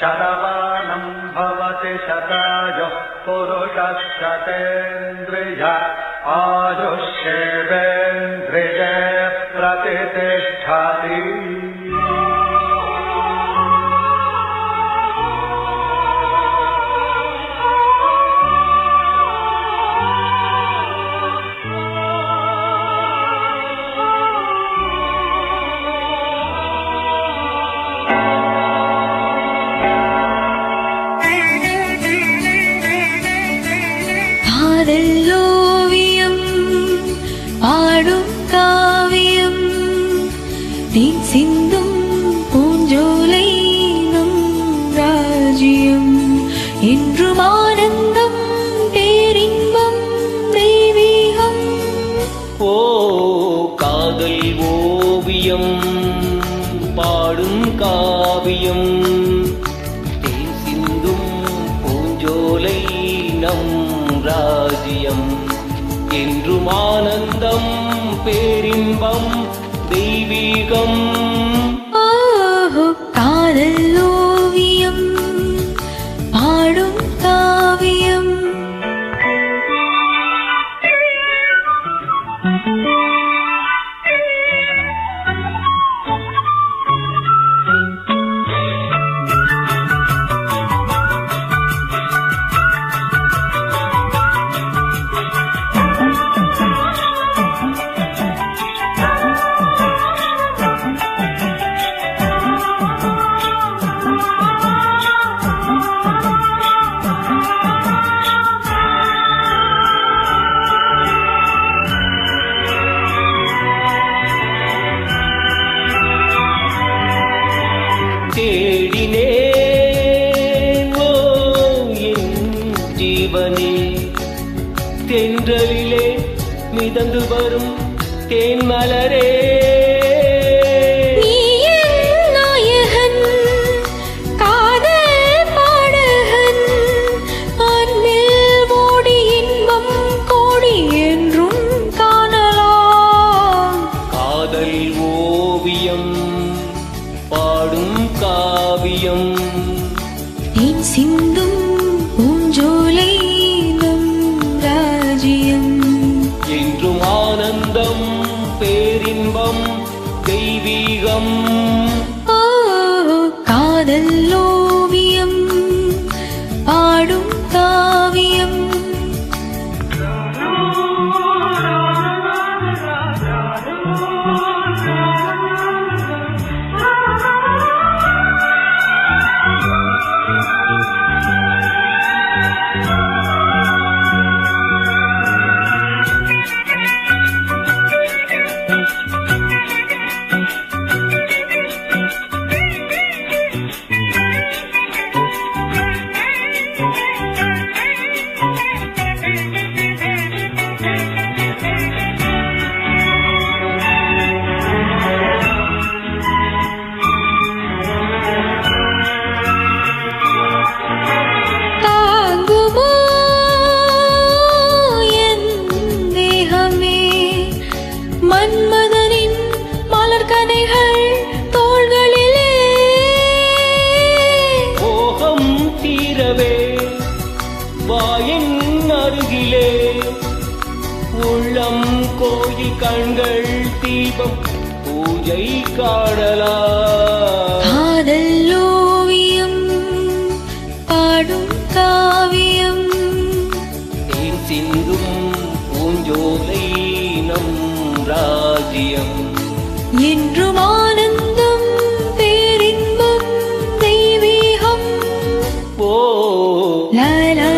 शतमानम् भवति शतायुः पुरुषः शतेन्द्रिय आयुष्येवेन्द्रिये प्रतितिष्ठति காவியம் பாடும் காவியம். தேன் சிந்தும் பூஞ்சோலை நம் ராஜ்யம். என்றும் ஆனந்தம் பேரின்பம் தெய்வீகம். ஓஹோ காதல்லோவியம் ஆடும் காவியம். தேடினேன். ஓ என் ஜீவனே தென்றலிலே மிதந்து வரும் தேன்மலரே. தெய்வீகம் கோயில் கண்கள் தீபம் பூஜை காடலா காதல் ஓவியம் பாடும் காவியம். தேன் சிந்தும் பூஞ்சோலை நம் ராஜ்யம். என்றும் ஆனந்தம் பேரின்பம் தெய்வீகம். ஓ லலா